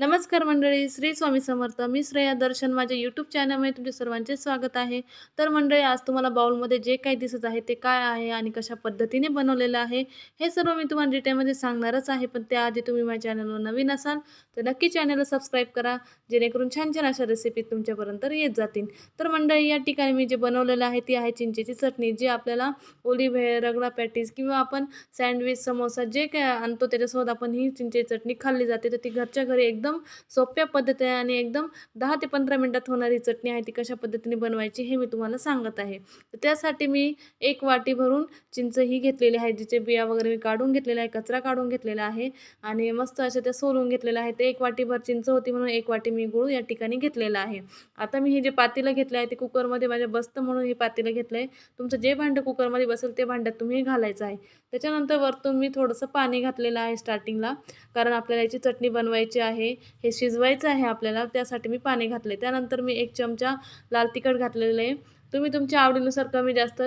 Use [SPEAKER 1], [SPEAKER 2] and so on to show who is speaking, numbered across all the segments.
[SPEAKER 1] नमस्कार मंडळी श्री स्वामी समर्थ. मी श्रेया दर्शन. माझ्या यूट्यूब चॅनलमध्ये तुमचे सर्वांचे स्वागत आहे. तर मंडळी आज तुम्हाला बाउलमध्ये जे काही दिसत आहे ते काय आहे आणि कशा पद्धतीने बनवलेलं आहे हे सर्व मी तुम्हाला डिटेलमध्ये सांगणारच आहे. पण त्याआधी तुम्ही माझ्या चॅनलवर नवीन असाल तर नक्की चॅनलला सबस्क्राईब करा जेणेकरून छान छान अशा रेसिपी तुमच्यापर्यंत येत जातील. तर मंडळी या ठिकाणी मी जे बनवलेलं आहे ती आहे चिंचेची चटणी जी आपल्याला ओली भेळ रगडा पॅटीस किंवा आपण सँडविच समोसा जे काय आणतो त्याच्यासोबत आपण ही चिंचेची चटणी खाल्ली जाते. तर ती घरच्या घरी एकदम एकदम सोप्या पद्धतीने आणि एकदम दहा ते पंधरा मिनटात होणारी चटणी आहे ती कशा पद्धतीने बनवायची हे मी तुम्हाला सांगत आहे. तर त्यासाठी मी एक वाटी भरून चिंच ही घेतलेली आहे जिचे बिया वगैरे मी काढून घेतलेला आहे कचरा काढून घेतलेला आहे आणि मस्त अशा त्या सोलून घेतलेल्या आहे ते एक वाटीभर चिंच होती म्हणून एक वाटी मी गुळ या ठिकाणी घेतलेला आहे. आता मी हे जे पातेलं घेतलं आहे ते कुकरमध्ये माझ्या बसतं म्हणून हे पातेलं घेतलं आहे तुमचं जे भांडं कुकरमध्ये बसेल ते भांड्यात तुम्ही घालायचं आहे. त्याच्यानंतर वरतून मी थोडंसं पाणी घातलेलं आहे स्टार्टिंगला कारण आपल्याला याची चटणी बनवायची आहे. हे शिजवायचं आहे आपल्याला त्यासाठी मी पाणी घातले त्यानंतर मी एक चमचा लाल तिखट घातलेलं आहे. तुम्ही तुमच्या आवडीनुसार कमी जास्त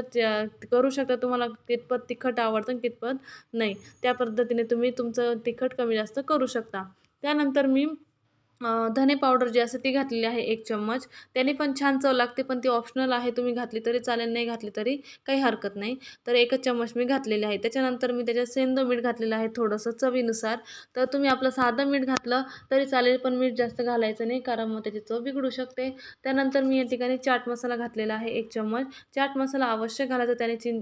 [SPEAKER 1] करू शकता तुम्हाला कितपत तिखट आवडतं कितपत नाही. त्या पद्धतीने तुम्ही तुमचं तिखट कमी जास्त करू शकता. त्यानंतर मी धने पावडर जी असते ती घातलेली आहे एक चम्मच. त्याने पण छान चव लागते पण ती ऑप्शनल आहे. तुम्ही घातली तरी चालेल नाही घातली तरी काही हरकत नाही. तर एकच चम्मच मी घातलेली आहे. त्याच्यानंतर मी त्याच्यात सेंदो मीठ घातलेलं आहे थोडंसं चवीनुसार. तर तुम्ही आपलं साधं मीठ घातलं तरी चालेल पण मीठ जास्त घालायचं नाही कारण मग त्याची चव बिघडू शकते. त्यानंतर मी या ठिकाणी चाट मसाला घातलेला आहे एक चम्मच. चाट मसाला अवश्य घालायचा. त्याने चिं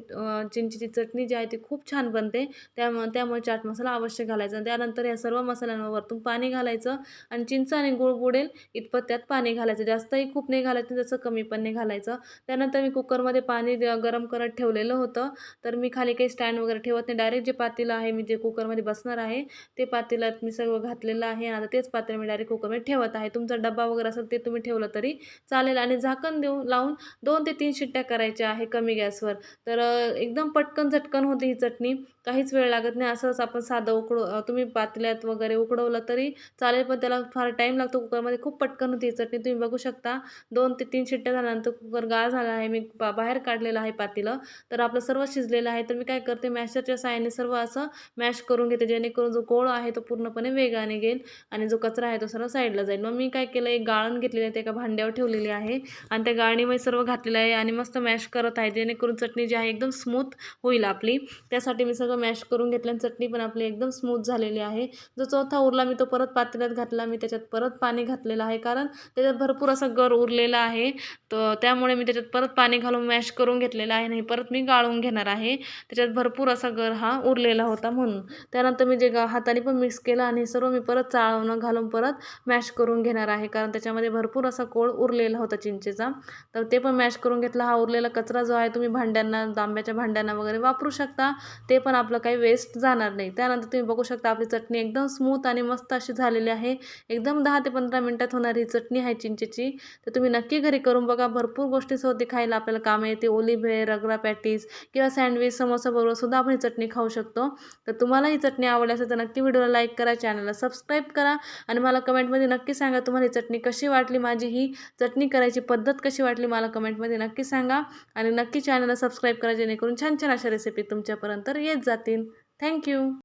[SPEAKER 1] चिंचीची चटणी जी आहे ती खूप छान बनते. त्यामुळे त्यामुळे चाट मसाला अवश्य घालायचा. त्यानंतर या सर्व मसाल्यांवरतून पाणी घालायचं आणि चिंच आणि गुळ बुडेल इतपत त्यात पाणी घालायचं. जास्तही खूप नाही घालायचं जसं कमी पण नाही घालायचं. त्यानंतर मी कुकरमध्ये पाणी गरम करत ठेवलेलं होतं. तर मी खाली काही स्टँड वगैरे ठेवत नाही. डायरेक्ट जे पातेलं आहे मी जे कुकरमध्ये बसणार आहे ते पातेलात मी सगळं घातलेलं आहे आता तेच पात्र मी डायरेक्ट कुकरमध्ये ठेवत आहे. तुमचा डब्बा वगैरे असेल ते तुम्ही ठेवलं तरी चालेल आणि झाकण देऊ लावून दोन ते तीन शिट्ट्या करायच्या आहे कमी गॅसवर. तर एकदम पटकन झटकन होते ही चटणी. काहीच वेळ लागत नाही. असंच आपण साधं उकडू तुम्ही पातल्यात वगैरे उकडवलं तरी चालेल पण त्याला फार टाईम लागतो कुकरमध्ये. खूप पटकन होती. चटणी तुम्ही बघू शकता. दोन ते तीन शिट्ट्या झाल्यानंतर कुकर गाळ झाला आहे. मी बा बाहेर काढलेलं आहे पातेलं. तर आपलं सर्व शिजलेलं आहे. तर मी काय करते मॅशरच्या साहाय्याने सर्व असं मॅश करून घेते. जेणेकरून जो गोळ आहे तो पूर्णपणे वेगाने घेईल आणि जो कचरा आहे तो सर्व साईडला जाईल. मग मी काय केलं एक गाळण घेतलेली आहे. ते एका भांड्यावर ठेवलेली आहे आणि त्या गाळणीमध्ये सर्व घातलेलं आहे आणि मस्त मॅश करत आहे. जेणेकरून चटणी जी आहे एकदम स्मूथ होईल आपली. त्यासाठी मी सगळं मॅश करून घेतलं आणि चटणी पण आपली एकदम स्मूथ झालेली आहे. जो चौथा उरला मी तो परत पातेल्यात घातला. मी त्याच्यात परत पाणी घातलेलं आहे. कारण त्याच्यात भरपूर असा गर उरलेला आहे. तर त्यामुळे मी त्याच्यात परत पाणी घालून मॅश करून घेतलेलं आहे. नाही परत मी गाळून घेणार आहे. त्याच्यात भरपूर असा गर हा उरलेला होता म्हणून. त्यानंतर मी जे गा हाताने पण मिक्स केलं आणि सर्व मी परत चाळवणं घालून परत मॅश करून घेणार आहे. कारण त्याच्यामध्ये भरपूर असा कोळ उरलेला होता चिंचेचा. तर ते पण मॅश करून घेतला. हा उरलेला कचरा जो आहे तुम्ही भांड्यांना तांब्याच्या भांड्यांना वगैरे वापरू शकता. ते पण आपलं काही वेस्ट जाणार नाही. त्यानंतर तुम्ही बघू शकता आपली चटणी एकदम स्मूथ आणि मस्त अशी झालेली आहे. एकदम एकदम दहा ते पंधरा मिनटात होणारी चटणी आहे चिंचेची. तर तुम्ही नक्की घरी करून बघा. भरपूर गोष्टी होती खायला आपल्याला कामं येते. ओलिव्ह रगडा पॅटीस किंवा सँडविच समोसाबरोबर सुद्धा आपण ही चटणी खाऊ शकतो. तर तुम्हाला ही चटणी आवडली असेल तर नक्की व्हिडिओला लाईक करा चॅनलला सबस्क्राईब करा आणि मला कमेंटमध्ये नक्की सांगा तुम्हाला ही चटणी कशी वाटली माझी ही चटणी करायची पद्धत कशी वाटली मला कमेंटमध्ये नक्की सांगा आणि नक्की चॅनलला सबस्क्राईब करा जेणेकरून छान छान अशा रेसिपी तुमच्यापर्यंत येत जातील. थँक्यू